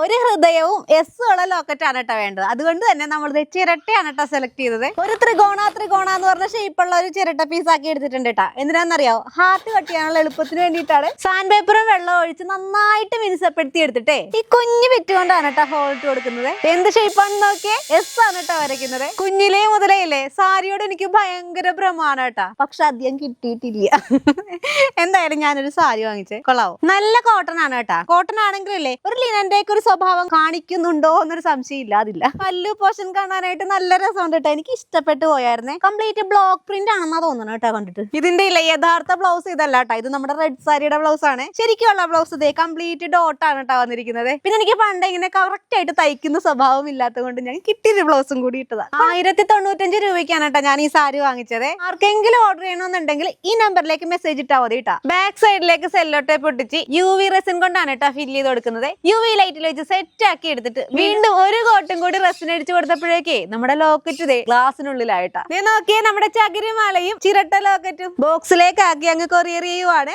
ഒരു ഹൃദയവും എസ് ഉള്ള ലോക്കറ്റ് ആണ് കേട്ടോ വേണ്ടത്. അതുകൊണ്ട് തന്നെ നമ്മൾ ഇത് ചിരട്ടയാണ് കേട്ടോ സെലക്ട് ചെയ്തത്. ഒരു ത്രികോണ ത്രികോണ എന്ന് പറഞ്ഞ ഷേപ്പുള്ള ഒരു ചിരട്ട പീസ് ആക്കി എടുത്തിട്ടുണ്ട് കേട്ടോ എന്തിനാന്നറിയോ ഹാർട്ട് കട്ട് ചെയ്യാനുള്ള എളുപ്പത്തിന് വേണ്ടിയിട്ടാണ് സാൻഡ് പേപ്പറും വെള്ളം ഒഴിച്ച് നന്നായിട്ട് മിനുസപ്പെടുത്തി എടുത്തിട്ടേ. ഈ കുഞ്ഞു ബിറ്റ് കൊണ്ടാണ് കേട്ടോ ഹോൾ ഇട്ട് കൊടുക്കുന്നത്. എന്ത് ഷേപ്പാണെന്ന് നോക്കിയേ? എസ് ആണ് കേട്ടോ വരയ്ക്കുന്നത്. കുഞ്ഞിലേ മുതലേയില്ലേ സാരിയോട് എനിക്ക് ഭയങ്കര ഭ്രമാണ് കേട്ടാ പക്ഷെ അധികം കിട്ടിയിട്ടില്ല. എന്തായാലും ഞാനൊരു സാരി വാങ്ങിച്ചേ കൊള്ളാവോ? നല്ല കോട്ടൺ ആണ് കേട്ടാ കോട്ടൺ ആണെങ്കിലല്ലേ ഒരു ലിനന്റെ ഒരു സ്വഭാവം കാണിക്കുന്നുണ്ടോ എന്നൊരു സംശയം ഇല്ല അതില്ല പല്ലു പോഷൻ കാണാനായിട്ട് നല്ല രസമുണ്ട് കേട്ടോ എനിക്ക് ഇഷ്ടപ്പെട്ടു പോയായിരുന്നേ. കംപ്ലീറ്റ് ബ്ലോക്ക് പ്രിന്റ് ആണെന്നാ തോന്നുന്നു കേട്ടോ കണ്ടിട്ട്. ഇതിന്റെ ഇല്ല യഥാർത്ഥ ബ്ലൗസ് ഇതല്ല കേട്ടോ ഇത് നമ്മുടെ റെഡ് സാരിയുടെ ബ്ലൗസ് ആണ്. ശരിക്കുള്ള ബ്ലൗസ് ഇതേ കംപ്ലീറ്റ് ഡോട്ട് ആണ് കേട്ടോ വന്നിരിക്കുന്നത്. പിന്നെ എനിക്ക് പണ്ട് ഇങ്ങനെ കറക്റ്റ് ആയിട്ട് തയ്ക്കുന്ന സ്വഭാവം ഇല്ലാത്തതുകൊണ്ട് ഞാൻ കിട്ടിയൊരു ബ്ലൗസും കൂടി ഇട്ടതാ. ആയിരത്തി തൊണ്ണൂറ്റഞ്ച് രൂപയ്ക്കാണ് കേട്ടോ ഞാൻ ഈ സാരി വാങ്ങിച്ചത്. ആർക്കെങ്കിലും ഓർഡർ ചെയ്യണമെന്നുണ്ടെങ്കിൽ ഈ നമ്പറിലേക്ക് മെസ്സേജ് ഇട്ടാൽ മതി കേട്ടോ ബാക്ക് സൈഡിലേക്ക് cello tape U V resin കൊണ്ടാണ് കേട്ടോ ഫില്ല് ചെയ്ത് കൊടുക്കുന്നത്. യു വി ലൈറ്റിൽ വെച്ച് സെറ്റ് ആക്കി എടുത്തിട്ട് വീണ്ടും ഒരു കോട്ടും കൂടി റെസ്റ്റിന് അടിച്ചു കൊടുത്തപ്പോഴേക്കേ നമ്മുടെ ലോക്കറ്റ് ദേ ഗ്ലാസിനുള്ളിലായിട്ടാ നീ നോക്കിയേ നമ്മുടെ ചകിരിമാലയും ചിരട്ട ലോക്കറ്റും ബോക്സിലേക്ക് ആക്കി അങ്ങ് കൊറിയർ ചെയ്യുവാണ്.